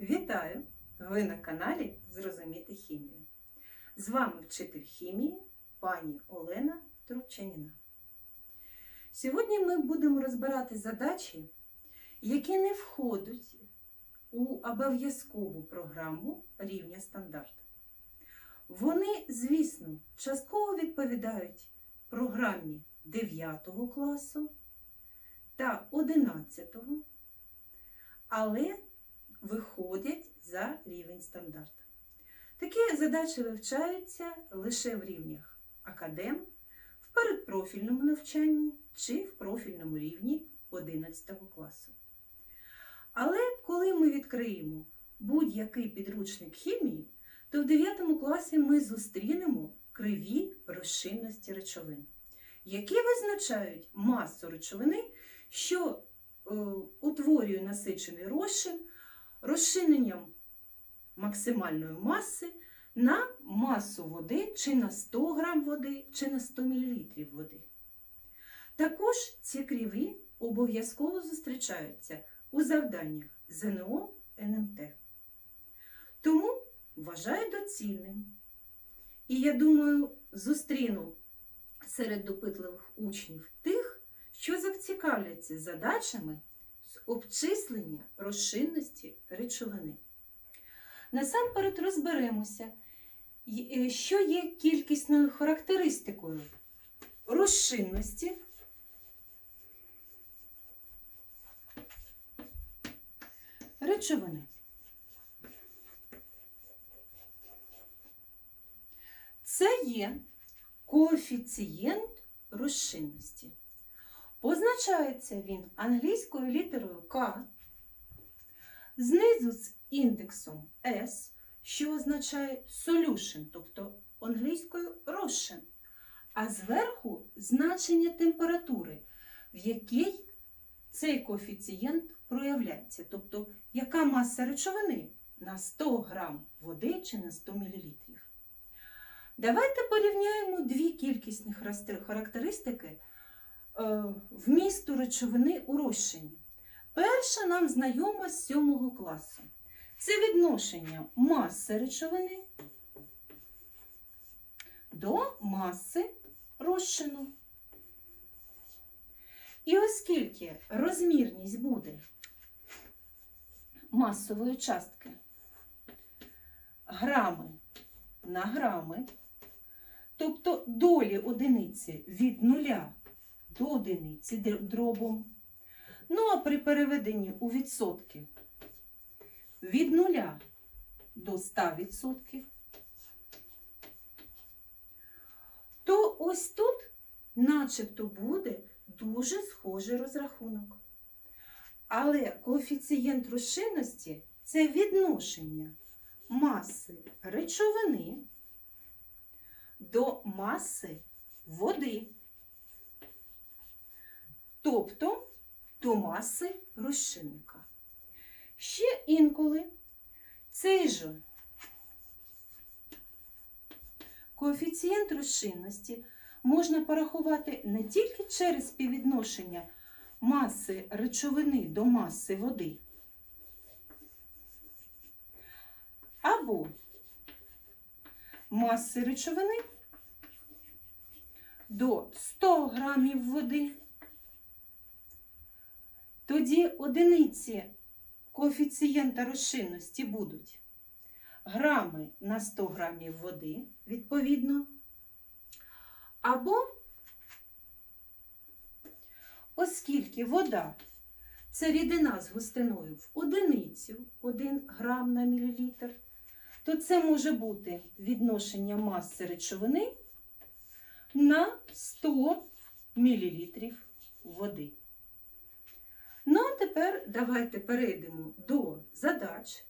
Вітаю! Ви на каналі Зрозуміти хімію. З вами вчитель хімії пані Олена Трубчаніна. Сьогодні ми будемо розбирати задачі, які не входять у обов'язкову програму рівня стандарт. Вони, звісно, частково відповідають програмі 9 класу та 11, але виходять за рівень стандарту. Такі задачі вивчаються лише в рівнях академ, в передпрофільному навчанні чи в профільному рівні 11 класу. Але коли ми відкриємо будь-який підручник хімії, то в 9 класі ми зустрінемо криві розчинності речовин, які визначають масу речовини, що е, утворює насичений розчин розчиненням максимальної маси на масу води чи на 100 грам води, чи на 100 мл води. Також ці криві обов'язково зустрічаються у завданнях ЗНО НМТ. Тому вважаю доцільним. І я думаю, зустріну серед допитливих учнів тих, що зацікавляться задачами обчислення розчинності речовини. Насамперед розберемося, е, що є кількісною характеристикою розчинності речовини. Це є коефіцієнт розчинності. Позначається він англійською літерою К, знизу з індексом S, що означає solution, тобто англійською розчин, а зверху значення температури, в якій цей коефіцієнт проявляється, тобто яка маса речовини на 100 грам води чи на 100 мл. Давайте порівняємо дві кількісні характеристики вмісту речовини у розчині. Перша нам знайома з 7 класу. Це відношення маси речовини до маси розчину. І оскільки розмірність буде масової частки грами на грами, тобто долі одиниці від нуля до одиниці др- дробом, ну а при переведенні у відсотки. Від нуля до 100%, то ось тут начебто буде дуже схожий розрахунок. Але коефіцієнт розчинності це відношення маси речовини до маси води, тобто до маси розчинника. Ще інколи цей же коефіцієнт розчинності можна порахувати не тільки через співвідношення маси речовини до маси води, або маси речовини до 100 грамів води. Тоді одиниці коефіцієнта розчинності будуть грами на 100 грамів води, відповідно, або оскільки вода це рідина з густиною в одиницю 1 грам на мілілітр, то це може бути відношення маси речовини на 100 мілілітрів води. Ну, а тепер давайте перейдемо до задач,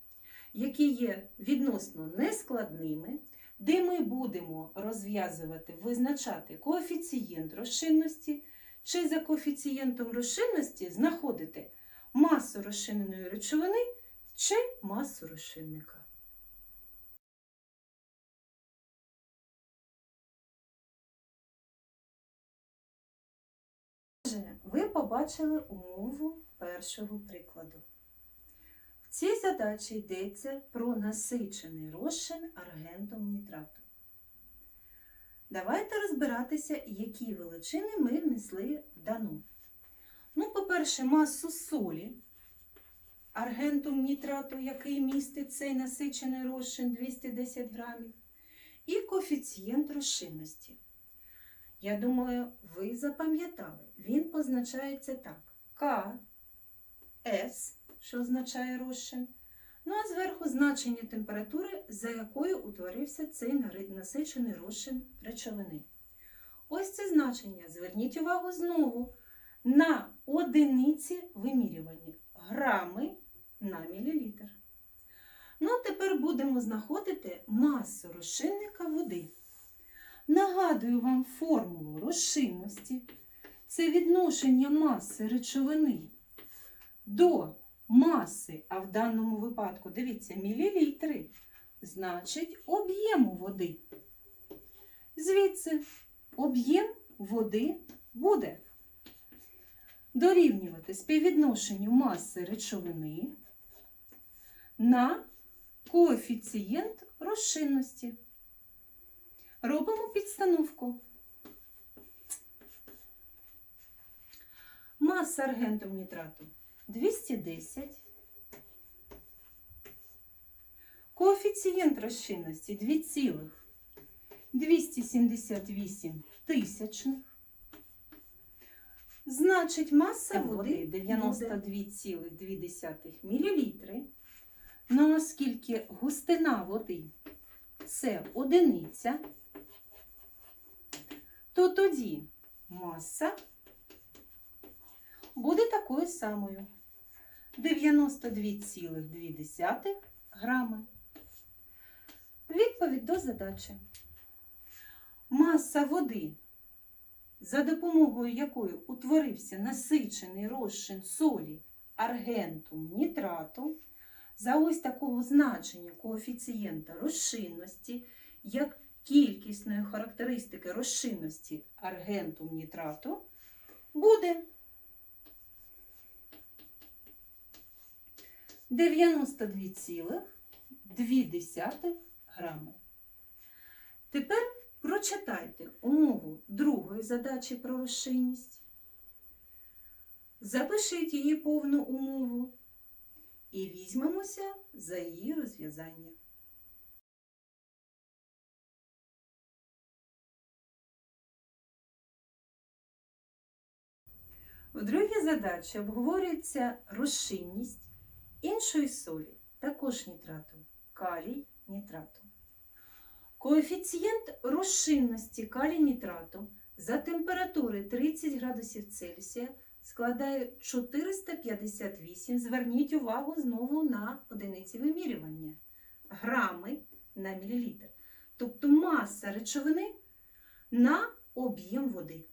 які є відносно нескладними, де ми будемо розв'язувати, визначати коефіцієнт розчинності, чи за коефіцієнтом розчинності знаходити масу розчиненої речовини чи масу розчинника. Ви побачили умову першого прикладу. В цій задачі йдеться про насичений розчин аргентом нітрату. Давайте розбиратися, які величини ми внесли в дану. Ну, по-перше, масу солі аргентум нітрату, який містить цей насичений розчин 210 грамів, і коефіцієнт розчинності. Я думаю, ви запам'ятали, він позначається так: К, С, що означає розчин. Ну а зверху значення температури, за якою утворився цей насичений розчин речовини. Ось це значення. Зверніть увагу знову на одиниці вимірювання грами на мілілітр. Ну, а тепер будемо знаходити масу розчинника води. Нагадую вам формулу розчинності. Це відношення маси речовини до маси, а в даному випадку, дивіться, мілілітри, значить об'єму води. Звідси об'єм води буде дорівнювати співвідношенню маси речовини на коефіцієнт розчинності. Робимо підстановку. Маса аргентум нітрату 210. Коефіцієнт розчинності 2,278 тисячних. Значить, маса води 92,2 мл. Ну, оскільки густина води це одиниця, то тоді маса буде такою самою 92,2 грами. Відповідь до задачі. Маса води, за допомогою якої утворився насичений розчин солі аргентум нітрату, за ось такого значення коефіцієнта розчинності, як кількісної характеристики розчинності аргентум нітрату, буде 92,2 грами. Тепер прочитайте умову другої задачі про розчинність. Запишіть її повну умову і візьмемося за її розв'язання. В другій задачі обговорюється розчинність іншої солі, також нітрату, калій нітрату. Коефіцієнт розчинності калій нітрату за температури 30 градусів Цельсія складає 458. Зверніть увагу знову на одиниці вимірювання. Грами на мілілітр. Тобто маса речовини на об'єм води.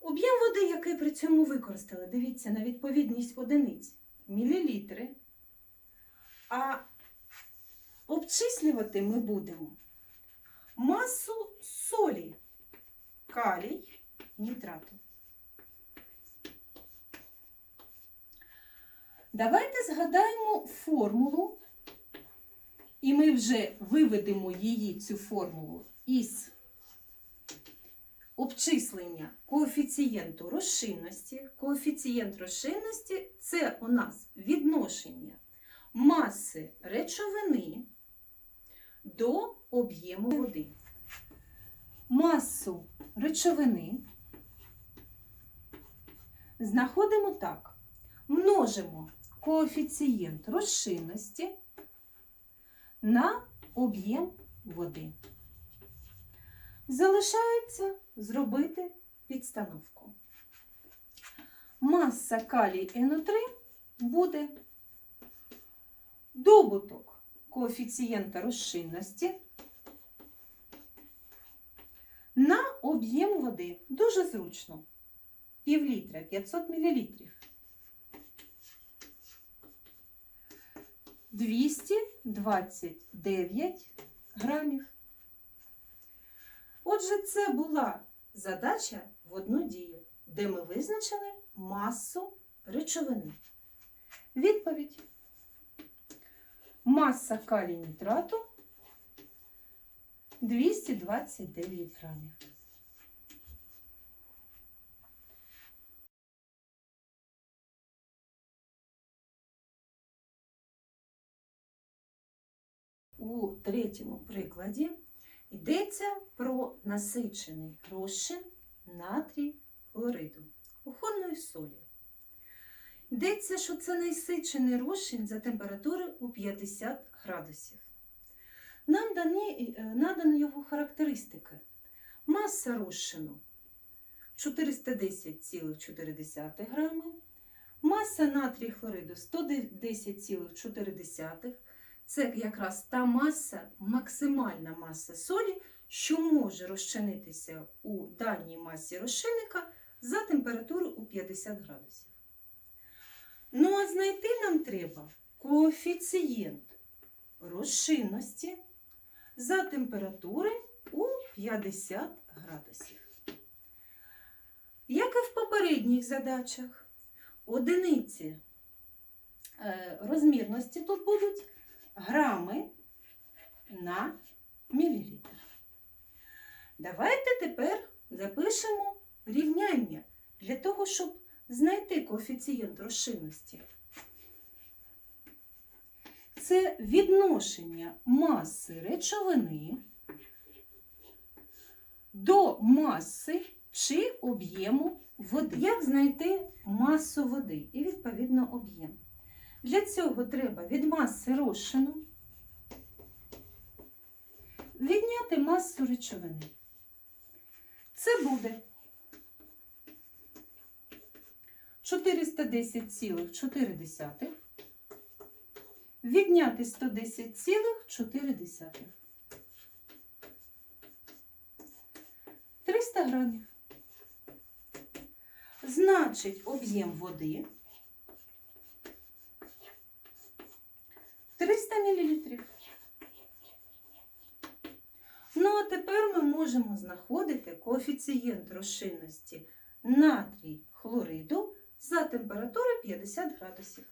Об'єм води, який при цьому використали, дивіться на відповідність одиниць мілілітри. А обчислювати ми будемо масу солі, калій, нітрату. Давайте згадаємо формулу, і ми вже виведемо її, цю формулу, із обчислення коефіцієнту розчинності. Коефіцієнт розчинності це у нас відношення маси речовини до об'єму води. Масу речовини знаходимо так. Множимо коефіцієнт розчинності на об'єм води. Залишається зробити підстановку. Маса калій НО3 буде добуток коефіцієнта розчинності на об'єм води. Дуже зручно. Пів літра, 500 мл. 229 грамів. Отже, це була задача в одну дію, де ми визначили масу речовини. Відповідь. Маса калій нітрату 229 грамів. У третьому прикладі йдеться про насичений розчин натрій хлориду кухонної солі. Йдеться, що це насичений розчин за температури у 50 градусів. Нам дані, е, надано його характеристики. Маса розчину 410,4 грами, маса натрій хлориду 110,4. Це якраз та маса, максимальна маса солі, що може розчинитися у даній масі розчинника за температуру у 50 градусів. Ну, а знайти нам треба коефіцієнт розчинності за температури у 50 градусів. Як і в попередніх задачах, одиниці е, розмірності тут будуть грами на мілілітр. Давайте тепер запишемо рівняння для того, щоб знайти коефіцієнт розчинності. Це відношення маси речовини до маси чи об'єму води. Як знайти масу води і відповідно об'єм? Для цього треба від маси розчину відняти масу речовини. Це буде 410,4 відняти 110,4. 300 грамів. Значить, об'єм води 300 мл. Ну, а тепер ми можемо знаходити коефіцієнт розчинності натрій хлориду за температури 50 градусів.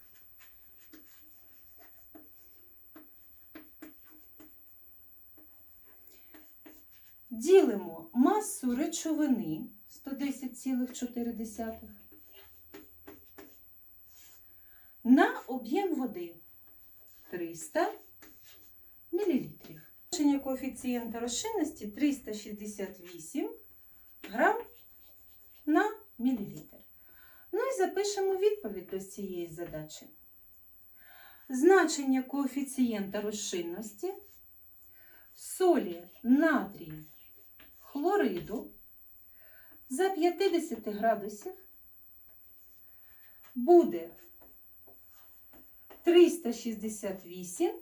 Ділимо масу речовини 110,4 на об'єм води 300 мл. Значення коефіцієнта розчинності 368 грам на мілілітр. Ну і запишемо відповідь до цієї задачі. Значення коефіцієнта розчинності солі натрію хлориду за 50 градусів буде 368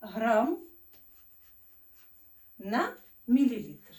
грам на мілілітр.